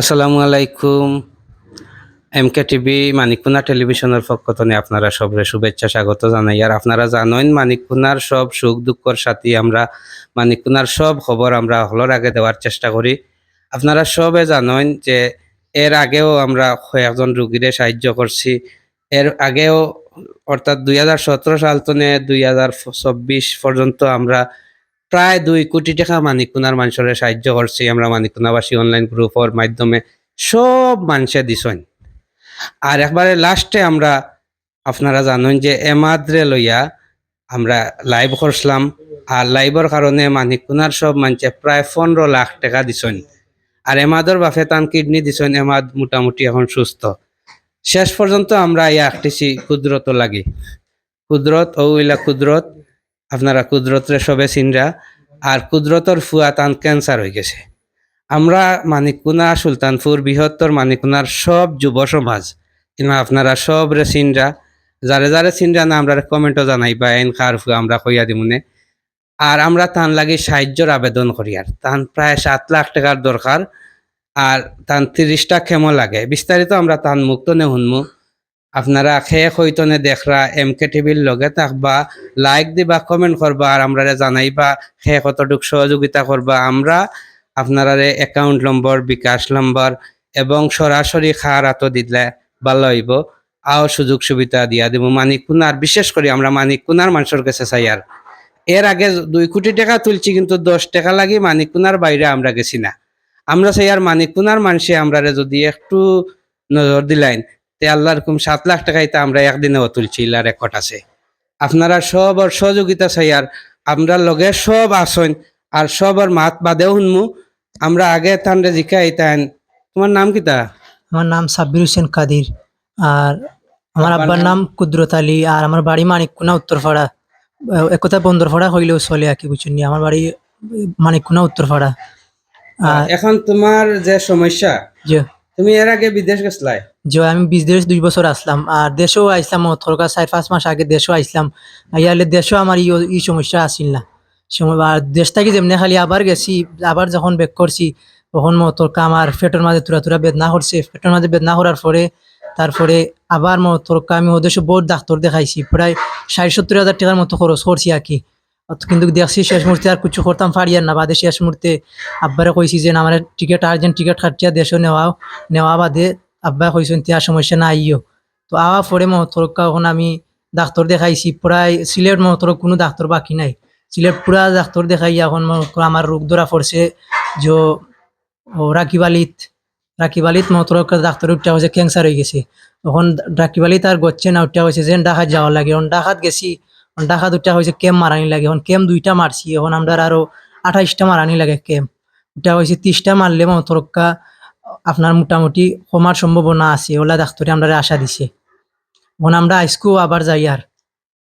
আসসালামু আলাইকুম। M K TV মানিকুনা টেলিভিশনের পক্ষ থেকে আপনারা সবরে শুভেচ্ছা, স্বাগত জানাই। আর আপনারা জানেন মানিকুনার সব সুখ দুঃখর সাথে আমরা মানিকুনার সব খবর আমরা হলর আগে দেওয়ার চেষ্টা করি। আপনারা সবে জানেন যে এর আগেও আমরা কয়েকজন রুগীরে সাহায্য করছি। এর আগেও, অর্থাৎ দুই হাজার সতেরো সাল থেকে দুই হাজার চব্বিশ পর্যন্ত আমরা প্রায় দুই কোটি টাকা মানিকুনার মানুষের সাহায্য করছি। আমরা মানিকুনাবাসী অনলাইন গ্রুপের মাধ্যমে সব মানুষে দিছেন আর একবারে লাস্টে আমরা আপনারা জানেন যে এমাদ্রে লইয়া আমরা লাইভ করছিলাম। আর লাইভের কারণে মানিকুনার সব মানুষে প্রায় পনেরো লাখ টাকা দিছেন আর এমাদর বাফে তান কিডনি দিছেন এমাদ মোটামুটি এখন সুস্থ। শেষ পর্যন্ত আমরা ইয়া আঁকতেছি কুদরত লাগি। কুদরত, ও ইলা কুদরত। আপনারা কুদরতরে সবে চিনরা, আর কুদরতর ফুয়া তান ক্যান্সার হয়ে গেছে। আমরা মানিকুনা সুলতানপুর বৃহত্তর মানিকুনার সব যুব সমাজ ইনা আপনারা সব রে চিনরা, যারে যারে চিনরা না আমরা কমেন্টও জানাইবা এন খার ফুয়া আমরা কইয়া দিমুনে আর আমরা তান লাগি সাহায্যর আবেদন করি আর। তান প্রায় সাত লাখ টাকার দরকার, আর তান তিরিশটা খেমো লাগে। বিস্তারিত আমরা তান মুক্ত নে শুনমু আপনারা খেয়ে হইতনে দেখরা এম কে টিভির লগে থাকবা লাইক দিবা কমেন্ট করবা আর আমরা জানাইবা খেয়ে কতটুক সহযোগিতা করবা। আমরা আপনারা অ্যাকাউন্ট নম্বর বিকাশ নম্বর এবং সরাসরি খার হাতো দিলে ভালো হইব আও সুযোগ সুবিধা দিয়া দিব। মানিক কুনার, বিশেষ করে আমরা মানিক কুনার মানুষের কাছে চাই আর। এর আগে দুই কোটি টাকা তুলছি কিন্তু দশ টাকা লাগি মানিক কুনার বাইরে আমরা গেছি না। আমরা চাই আর মানিক কুনার মানুষে আমরা যদি একটু নজর দিলাইন। তে আল্লাহ রকম সাত লাখ টাকাই তা আমরা একদিনেও তুলছি ইলার রেকর্ড আছে। আপনারা সবর সহযোগিতা চাই আর আমরা লগে সব আসন আর সবর মাত বাদেও শুনমু আমরা আগে তানরে জিকাই তান তোমার নাম কিতা আমার নাম সাব্বির হোসেন কাদির আর আমার আব্বার নাম? কুদরত আলী আর আমার বাড়ি মানিককুনা উত্তরপাড়া। আহ, একথা বন্দরপাড়া হইলেও চলে আর কি বুঝছেন নি? আমার বাড়ি মানিককুনা উত্তরপাড়া। এখন তোমার যে সমস্যা তুমি এর আগে বিদেশ গেছলাই? যে আমি বিদেশ দুই বছর আসলাম, আর দেশেও আইসলাম থরকা চার পাঁচ মাস আগে দেশেও আইসলাম। ইয়ালে দেশেও আমার ই সমস্যা আসিল না। আর দেশ থেকে যেমনি খালি আবার গেছি, আবার যখন বেক করছি, তখন মতরকা আমার পেটের মাঝে তুরা তুরা বেদনা করছে। পেটের মাঝে বেদনা করার পরে, তারপরে আবার মতরকা আমি ওদের বহুত ডাক্তার দেখাইছি, প্রায় ষাট সত্তর হাজার টাকার মতো খরচ করছি আর কি। কিন্তু দেখছি শেষ মুহূর্তে আর কিছু করতাম পারি আর না। বাদে শেষ মুহূর্তে আব্বারে কইছি যে আমার টিকিট, আর্জেন্ট টিকিট খাটিয়া দেশও নেওয়া নেওয়া বাদে আব্বা কইছেন তিয়া সমস্যা না আইও। তো আওয়া পরে মহতরকা এখন আমি ডাক্তার দেখাইছি, প্রায় সিলেট মহতর কোনো ডাক্তার বাকি নাই। সিলেট পুরা ডাক্তার দেখাই, এখন আমার রোগ ধরা পড়ছে, যে ও রাকিবালিত রাকিবালিত মহতরকা ডাক্তার উঠা হয়েছে, ক্যান্সার হয়ে গেছে। তখন রাকিবালিত আর গচ্ছে না উঠা হয়েছে, যেন ডাকাত যাওয়া লাগে। এখন ডাকাত গেছি ডাকাত উঠা হয়েছে ক্যাম্প মারানি লাগে। এখন ক্যাম্প দুইটা মারছি এখন আমরা আরও আঠাইশটা মারানি লাগে ক্যাম্প উঠা হয়েছে ত্রিশটা মারলে মহতরকা আপনার মোটামুটি কমার সম্ভাবনা আছে ওলা ডাক্তারে আমরা আশা দিছে। এখন আমরা আজকেও আবার যাই আর।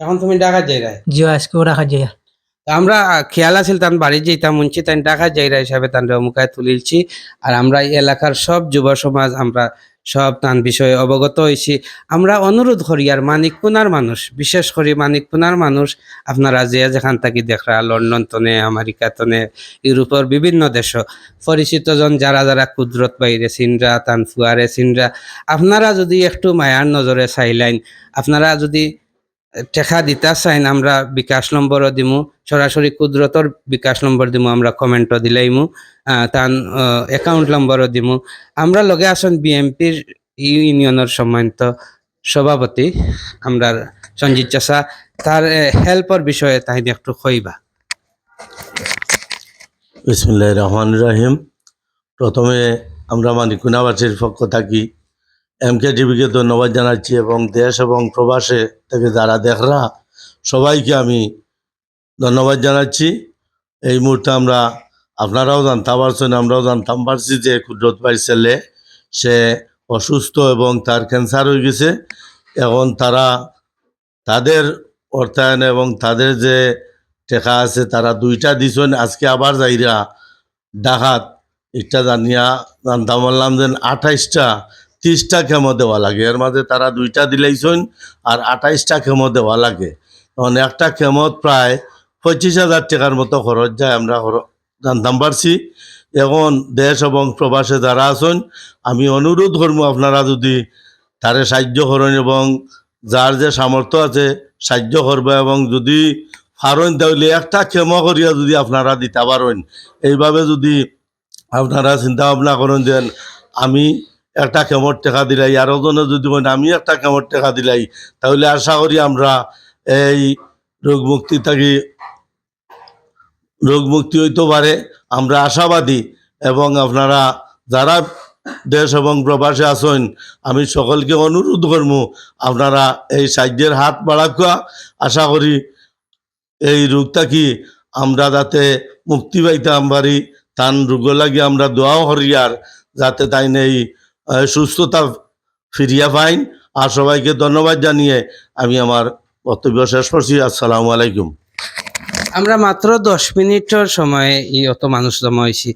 এখন তুমি ঢাকা যাই রায়? জিও আজকেও রাখা যাই আর। আমরা খেয়াল আছিল তান বাড়ি যেতাম মুন্সি তান ঢাকা যাইরা হিসাবে তান মুখায় তুলিলছি। আর আমরা এই এলাকার সব যুব সমাজ আমরা সব তান বিষয়ে অবগত হয়েছি আমরা অনুরোধ করি আর মানিকপুনার মানুষ, বিশেষ করে মানিকপুনার মানুষ, আপনারা যে যেখান থাকি দেখরা, লন্ডন তনে, আমেরিকা তনে, ইউরোপের বিভিন্ন দেশ পরিচিতজন যারা যারা কুদরত বাইরে সিনরা তান ফুয়ারে সিনরা আপনারা যদি একটু মায়ার নজরে চাইলাইন আপনারা যদি টেকা দিতা চাইন আমরা বিকাশ নম্বরও দিমু, সরাসরি কুদরতর বিকাশ নম্বর দিমু, আমরা কমেন্টও দিলাইমু তান একাউন্ট নম্বরও দিমু। আমরা লগে আসুন বিএমপির ইউনিয়নের সম্মানিত সভাপতি, আমরা সঞ্জিত চাষা তার হেল্পর বিষয়ে তাহিনী একটু কইবা। বিসমুল্লাহ রহমান রাহিম। প্রথমে আমরা মানিকুনাবাসীর পক্ষ থাকি এম কে টিভিকে ধন্যবাদ জানাচ্ছি এবং দেশ এবং প্রবাসে থেকে যারা দেখরা, সবাইকে আমি ধন্যবাদ জানাচ্ছি। এই মুহূর্তে আমরা আপনারাও জানতে পারছেন আমরাও জানতাম, পারছি যে কুদরত ভাই ছেলে, সে অসুস্থ এবং তার ক্যান্সার হয়ে গেছে। এখন তারা তাদের অর্থায়ন এবং তাদের যে টেকা আছে, তারা দুইটা দিছেন। আজকে আবার যাইরা ডাকাত এটা জানিয়া জানতাম বললাম যে আঠাইশটা ত্রিশটা খেমো দেওয়া লাগে। এর মাঝে তারা দুইটা দিলাইছেন আর আঠাইশটা খেমো দেওয়া লাগে। তখন একটা খেমত প্রায় পঁচিশ হাজার টাকার মতো খরচ যায়, আমরা জানতাম পারছি। এখন দেশ এবং প্রবাসে যারা আছেন, আমি অনুরোধ করব আপনারা যদি তারে সাহায্য করেন এবং যার যে সামর্থ্য আছে সাহায্য করবে এবং যদি পারেন তাহলে একটা ক্ষমা করিয়া যদি আপনারা দিতে পারেন। এইভাবে যদি আপনারা চিন্তা ভাবনা করেন যে আমি একটা কেমর টেকা দিলাই আর ওজনে যদি বলেন আমি একটা কেমর টেকা দিলাই তাহলে আশা করি আমরা এই রোগ মুক্তি থাকি। রোগ মুক্তি হইতে পারে আমরা আশাবাদী এবং আপনারা যারা দেশ এবং প্রবাসে আছেন আমি সকলকে অনুরোধ করব আপনারা এই সাহায্যের হাত বাড়াকা আশা করি এই রোগটা কি আমরা যাতে মুক্তি পাইতাম পারি তান রোগ লাগি আমরা দোয়াও হরিয়ার যাতে তাই আহ, সুস্থতা ফিরিয়া পাইন আর সবাইকে ধন্যবাদ জানিয়ে আমি আমার বক্তব্য শেষ করছি। আসসালামু আলাইকুম। আমরা মাত্র দশ মিনিটের সময় ই অত মানুষ জমা হয়েছি।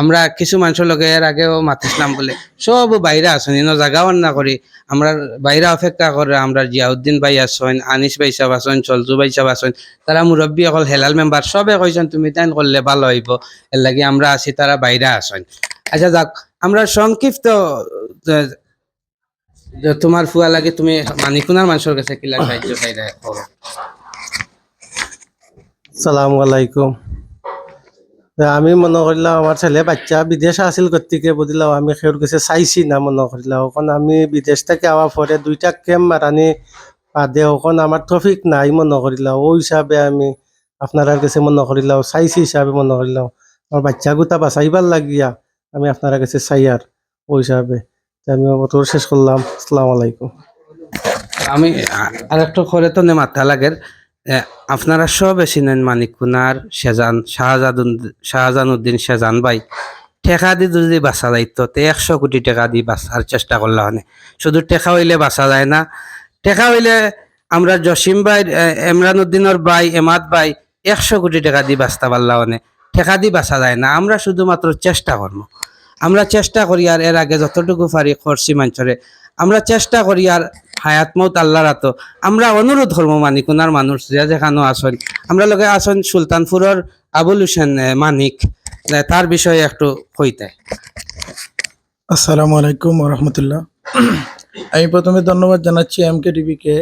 আমরা কিছু মানুষের লগে এর আগেও মাতিছিলাম বলে। সব বাইরে আসুন, ইনো জাগাও না করি। আমরা বাইরে অপেক্ষা করে আমরা জিয়াউদ্দিন ভাই আসেন, আনিস ভাই সাহেব আসেন, চলজু ভাই সাহেব আসেন। তারা মুরব্বী অকল হেলাল মেম্বার, সবে কইছেন, তুমি তাই করলে ভালো হইব। এর লাগি আমরা আছি তারা বাইরে আসেন। আচ্ছা যাক আমরা সংক্ষিপ্ত তোমার ফুয়া লাগে তুমি মানিকুনার মানুষের কাছে কিলা সাহায্য চাইরা করো সালামু আলাইকুম। আমি মনে করলাম আমার ছেলে বাচ্চা বিদেশ আছিল গতিকে বুঝলাম আমি সেওর কাছে চাইছি না মনে করলাম। ওখান আমি বিদেশ থেকে আওয়ার পরে দুইটা কেম মারানি বাদে ওখান আমার ট্রফিক নাই মনে করলাম। ও হিসাবে আমি আপনার কাছে মনে করলাম, চাইছি হিসাবে মনে করলাম। আমার বাচ্চা গোটা বাঁচাইবার লাগিয়া। আমি আপনারা কাছে চাই আর ওই হিসাবে। আমি অত শেষ করলাম। আসসালামু আলাইকুম। আমি আর একটা করে তো নে মাথা লাগের। আপনারা সব বেশি নেন মানিকুনার সেজান শাহজাদুন শাহজান উদ্দিন সেজান ভাই। টেকা দি যদি বাঁচা যাইতো তে একশো কোটি টাকা দি বাঁচার চেষ্টা করলা হনে। শুধু টেকা হইলে বাঁচা যায় না। টেকা হইলে আমরা জসিম ভাই এমরান উদ্দিনের ভাই, এমাদ ভাই, একশো কোটি টাকা দি বাঁচতে পারলা হনে। টেকা দি বাঁচা যায় না। আমরা শুধুমাত্র চেষ্টা করব আমরা চেষ্টা করি আর এর আগে যতটুকু পারি করছি মানুষরে আমরা চেষ্টা করি আর হায়াত মৌত আল্লাহ রাতো আমরা অনুরোধ করব মানিকুনার মানুষ যে যেখানে আসেন। আমরা লগে আসেন সুলতানপুরের আবুল হোসেন মানিক তার বিষয়ে একটু কইতে আসসালামু আলাইকুম রহমতুল্লাহ। আমি প্রথমে ধন্যবাদ জানাচ্ছি এম কে টিভিকে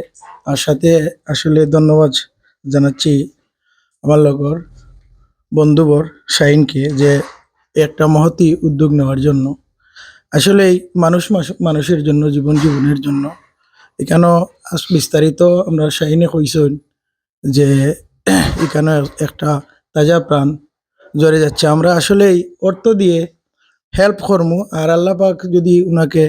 আর সাথে আসলে ধন্যবাদ জানাচ্ছি আমার লগর। বন্ধুবর শাহিনকে যে একটা মহতি উদ্যোগ নেওয়ার জন্য। আসলে মানুষ মানুষের জন্য, জীবন জীবনের জন্য, এখানেও বিস্তারিত আমরা শাহিনে কইছেন যে এখানে একটা তাজা প্রাণ জ্বরে যাচ্ছে। আমরা আসলেই অর্থ দিয়ে হেল্প করমু, আর আল্লাহ পাক যদি উনাকে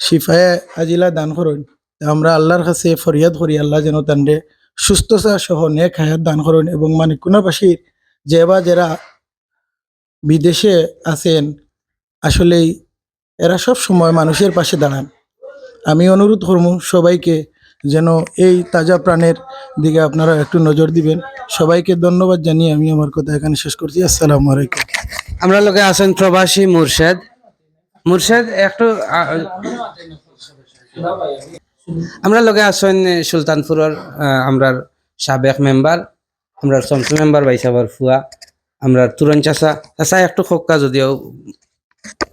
শিফায়ে আজিলা দান করেন আমরা আল্লাহর কাছে ফরিয়াদ করি, আল্লাহ যেন তান্ডে সুস্থতা সহ নেক হায়াত দান করেন এবং মানে কুনাবাসীর যে বা যারা বিদেশে আছেন আসলেই এরা সব সময় মানুষের পাশে দাঁড়ান। আমি অনুরোধ করব সবাইকে যেন এই তাজা প্রাণের দিকে আপনারা একটু নজর দিবেন। সবাইকে ধন্যবাদ জানিয়ে আমি আমার কথা এখানে শেষ করছি। আসসালামু আলাইকুম। আমরা লোকে আছেন প্রবাসী মুর্শেদ। মুর্শেদ একটু আমরা লোকে আছেন সুলতানপুরের আ, আমরার সাবেক মেম্বার। আমরা চমচু মেম্বার বাইসাবার ফুয়া। আমরা তুরন চাষা চাষা একটু খোকা যদিও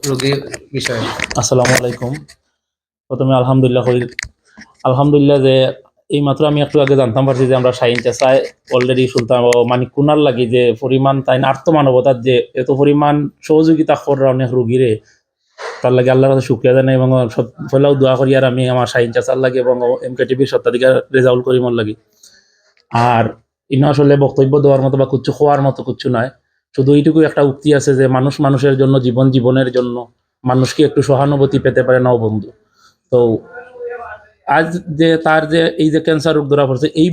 রোগীর বিষয়ে। আসসালামু আলাইকুম। প্রথমে আলহামদুলিল্লাহ করি। আলহামদুলিল্লাহ যে এই মাত্র আমি একটু আগে জানতাম পারছি যে আমরা শাহিন চাষায় অলরেডি ও মানে কুনার লাগি যে পরিমাণ তাই আর্থ মানবতার যে এত পরিমাণ সহযোগিতা করা অনেক রুগীরে, তার লাগে আল্লাহর কাছে শুক্রিয়া জানাই এবং ফলাও দোয়া করি আর আমি আমার শাহিন চাষার লাগে এবং এম কে টিভির সত্তাধিকার রেজাউল করিমর লাগি। আর ইনো আসলে বক্তব্য দেওয়ার মতো বা কুচ্ছু খোয়ার মতো কুচ্ছু নয় শুধু এইটুকু একটা উক্তি আছে যে, মানুষ মানুষের জন্য, জীবন জীবনের জন্য মানুষকে একটু সহানুভূতি পেতে পারে নাও বন্ধু। তো আজ যে তার যে এই যে ক্যান্সার রোগ ধরা পড়ছে, এই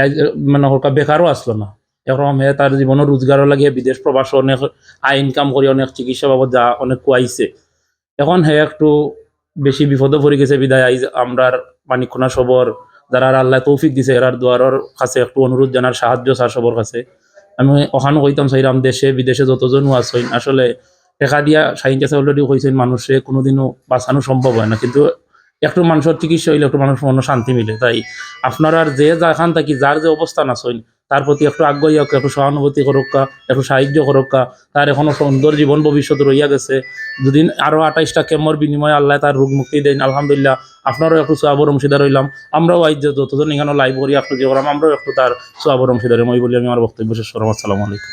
আজ- মানে হরকা বেকারও আসলো না। এরকম হে তার জীবনের রোজগারও লাগিয়ে বিদেশ প্রবাস অনেক আয় ইনকাম করে অনেক চিকিৎসা বাবদ যা অনেক কুয়াইছে। এখন হে একটু বেশি বিপদে পড়ে গেছে বিদায় আমরার মানিকোনা সবর যারা আল্লাহ তৌফিক দিছে, এরার দুয়ারের কাছে একটু অনুরোধ জানার সাহায্য, স্যার সবর কাছে। আমি ওখানে কইতাম সাইরাম দেশে, বিদেশে যতজনও আছেন আসলে টেকা দিয়া সাইন কাছে অলরেডি কইছেন মানুষে, কোনোদিনও বাঁচানো সম্ভব হয় না। কিন্তু একটু মানুষের চিকিৎসা হইলে একটু মানুষ মনে শান্তি মিলে। তাই আপনার আর যে যাখান থাকি, যার যে অবস্থান আছেন তার প্রতি একটু আগ্রহী হোক, একটু সহানুভূতি করুকা, একটু সাহায্য করুকা। তার এখনও সুন্দর জীবন ভবিষ্যৎ রইয়া গেছে। দুদিন আরও আঠাইশটা কেমর বিনিময়ে আল্লাহ তার রোগ মুক্তি দেন, আলহামদুলিল্লাহ। আপনারও একটু সোয়াবর অংশীদার রইলাম আমরাও আইজ যে যতজন এখানে লাইভ করি, একটু যে করলাম আমরাও একটু তার সোয়াবর অংশীদার মই বলি, আমি আমার বক্তব্য শেষ করলাম। আসসালামু আলাইকুম।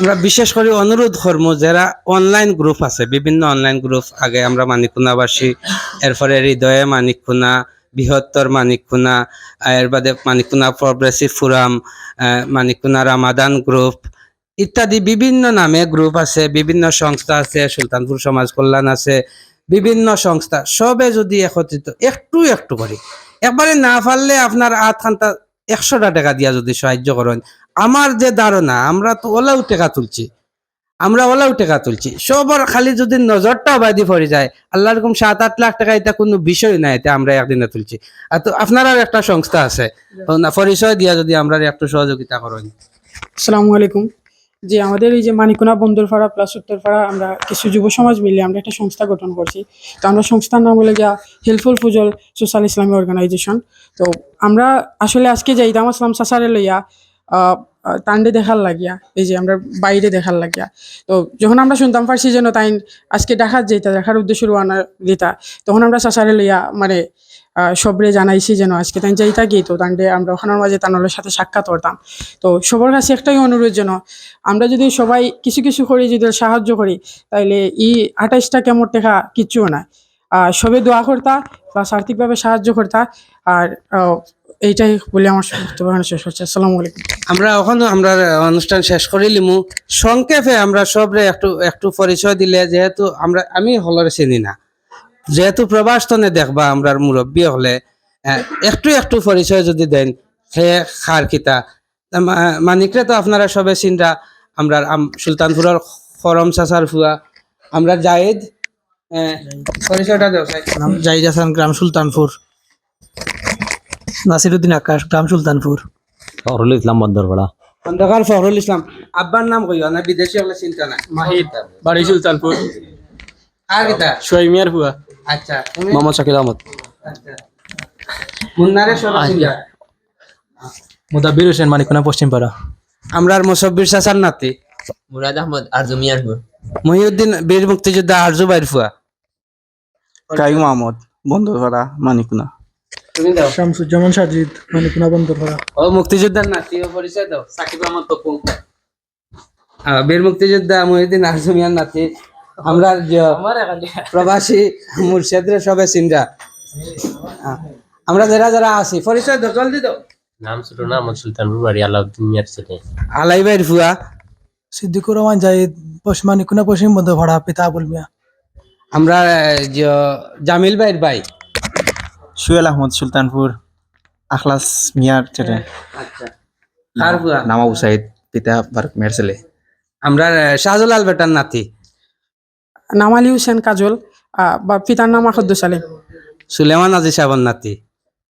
আমরা বিশেষ করে অনুরোধ করব, যারা অনলাইন গ্রুপ আছে, বিভিন্ন অনলাইন গ্রুপ আগে আমরা মানিকুনাবাসী এরপরে হৃদয়ে মানিকুনা বৃহত্তর মানিকুনা এর বাদে Manikuna progressive forum Manikuna Ramadan group ইত্যাদি বিভিন্ন নামে গ্রুপ আছে, বিভিন্ন সংস্থা আছে, সুলতানপুর সমাজ কল্যাণ আছে, বিভিন্ন সংস্থা। সবে যদি একত্রিত, একটু একটু করি। একবারে না পারলে আপনার আধ ঘণ্টা একশোটা টাকা দিয়া যদি সাহায্য করেন। আমার যে ধারণা, আমরা তো ওলাও টাকা তুলছি। আমরা ওলাও টাকা তুলছি। সবার খালি যদি নজরটা বাদি পড়ে যায় আল্লাহ রকম সাত আট লাখ টাকা এটা কোনো বিষয় নাই এটা আমরা একদিনে তুলছি। আর তো আপনার একটা সংস্থা আছে। না, পরিচয় দিয়া যদি আমরা একটু সহযোগিতা করেন। আসসালামু আলাইকুম। যে আমাদের এই যে মানিকুনা বন্দরপাড়া প্লাস উত্তরপাড়া আমরা কিছু যুব সমাজ মিলে আমরা একটা সংস্থা গঠন করছি। তো আমরা সংস্থার নাম হলো গিয়া হেল্পফুল ফুজল সোশ্যাল ইসলামী অর্গানাইজেশন। তো আমরা আসলে আজকে যাইতাম আসলাম সাসারে লইয়া তান্ডে দেখার লাগিয়া, এই যে আমরা বাইরে দেখার লাগিয়া। তো যখন আমরা শুনতাম পারছি যেন তাই আজকে দেখার যেটা দেখার উদ্দেশ্য রোয়ানা দিতা, তখন আমরা সাসারে লইয়া মানে সবরে জানাইছি যেন আজকে তাই যাইতা কি। তো তান্ডে আমরা ওখানের মাঝে তানোর সাথে সাক্ষাৎ করতাম। তো সবার কাছে একটাই অনুরোধ যেন, আমরা যদি সবাই কিছু কিছু করি, যদি সাহায্য করি, তাইলে এই আঠাইশটা কেমন টেকা কিচ্ছুও না আর সবে দোয়া করতা প্লাস আর্থিকভাবে সাহায্য করতা। আর এইটাই বলে আমার বক্তব্য শেষ হচ্ছে। আসসালামু আলাইকুম। আমরা ওখানে আমরা অনুষ্ঠান শেষ করে লিমু। সংক্ষেপে আমরা সবরে একটু একটু পরিচয় দিলে যেহেতু আমরা আমি হলরে চিনি না। যেহেতু প্রবাসতনে দেখবা আমরা মুরব্বী হলে একটু একটু পরিচয় যদি দেন সে খার কিতা। মা- মানিকরে তো আপনারা সবে চিন্তা আমরা আম- সুলতানপুরের খরম চাচার ফুয়া। আমরা জায়েদ পরিচয়টা দেও সাই। নাম জাহিদ হাসান গ্রাম সুলতানপুর। নাসিরুদ্দিন আকাশ গ্রাম সুলতানপুর। ফখরুল ইসলাম বন্দরপাড়া। খন্দকার ফখরুল ইসলাম। আব্বার নাম কইও না বিদেশি হলে চিন্তা নাই মাহিদ বাড়ি সুলতানপুর। আর কিতা? সোয়াই মিয়ার হুয়া আচ্ছা মোহাম্মদ শাকিল আহমদ। আচ্ছা। মুন্নারে চিন্তা। মুদাব্বির হোসেন মানিকোনা পশ্চিমপাড়া আমরার মুসব্বির চাচার নাতি। মুরাদ আহমদ আরজু মিয়ার হুয়া মহিউদ্দিন বীর মুক্তিযোদ্ধা আরজু বাইর ফুয়া। কাইম আহমদ বন্দরপাড়া মানিকোনা তুমি দাও। শামসুজ্জামান সাজিদ বন্দরপাড়া ও মুক্তিযোদ্ধার নাতি ও পরিচয় দাও। সাকিব আহমদ তপু। বীর মুক্তিযোদ্ধা মহিউদ্দিন আরজু মিয়ার নাতি। আমরা যে প্রবাসী মুর্শিদরে সবে চিন্তা আমরা যারা যারা আছি পরিচয় দাও জলদি দাও। নাম ছোট না আমার সুলতানপুর বাড়ি আলাউদ্দিন মিয়ার ছেলে। আলাই বাইর ফুয়া। সিদ্দিকুর রহমান জাহিদ মানিকুনা পশ্চিম বন্দরপাড়া পিতা আবুল মিয়া। আমরা জামিল বাইর ভাই। সুয়েল আহমদ সুলতানপুর আখলাস মিয়ার ছেলে আচ্ছা। কার ফুয়া নাম আবু সাইদ পিতা বারক মিয়ার ছেলে। আমরা শাহজালাল বেটার নাতি। নাম আলী হোসেন কাজল বা পিতার নাম আখদ্দ সালেম সুলেমান আজি সাহেবের নাতি।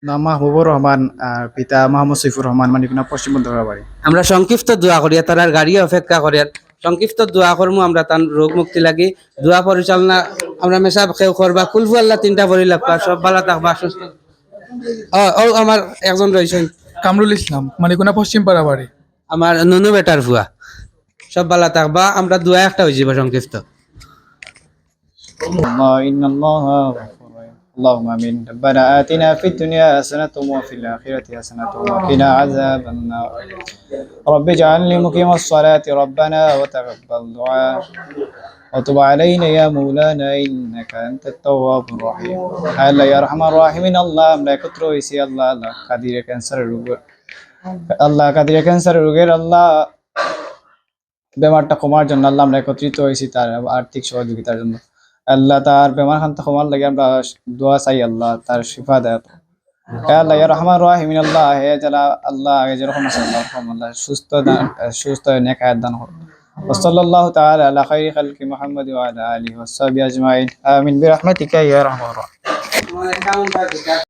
নাম মাহবুবুর রহমান আর পিতা মোহাম্মদ সৈফুর রহমান মানিকোনা পশ্চিম বাড়ি। আমরা সংক্ষিপ্ত দোয়া করি তার আর গাড়ি অপেক্ষা করি আর সংক্ষিপ্ত দোয়া করমু আমরা তার রোগ মুক্তি লাগি। দোয়া পরিচালনা আমরা মেসাব খেউ করবা। কুলফু আল্লাহ তিনটা পরি লাগবা সব ভালো থাকবা সুস্থ। ও আমার একজন রয়েছেন কামরুল ইসলাম মানিকুনা পশ্চিমপাড়া বাড়ি আমার নুনু বেটার ফুয়া সব ভালো থাকবা আমরা দোয়া একটা হয়ে যাব সংক্ষিপ্ত। اللهم آمين ربنا آتنا في الدنيا حسنة وفي الآخرة حسنة وقنا عذاب النار رب اجعلني مقيم الصلاة ربنا وتقبل دعاء وتب علينا يا مولانا إنك أنت التواب الرحيم الله يا أرحم الراحمين الله আমরা একত্র হয়েছি আল্লাহ আল্লাহ কাদিরে ক্যান্সারের রোগ আল্লাহ কাদিরে ক্যান্সারের রোগের আল্লাহ বেমারটা কমার জন্য আল্লাহ আমরা একত্রিত হয়েছি তার আর্থিক সহযোগিতার জন্য আল্লাহ তার বেমার খান্তা কমার লাগে আমরা দোয়া চাই আল্লাহ তার শিফা দেয় হে আল্লাহ ইয়া রহমান রাহিমিন আল্লাহ হে যারা আল্লাহ আগে যেরকম আছে আল্লাহ রকম আল্লাহ সুস্থ দান সুস্থ নেক হায়াত দান হোক وصلى الله تعالى على خير خلق محمد وعلى اله وصحبه اجمعين امين برحمتك يا ارحم الراحمين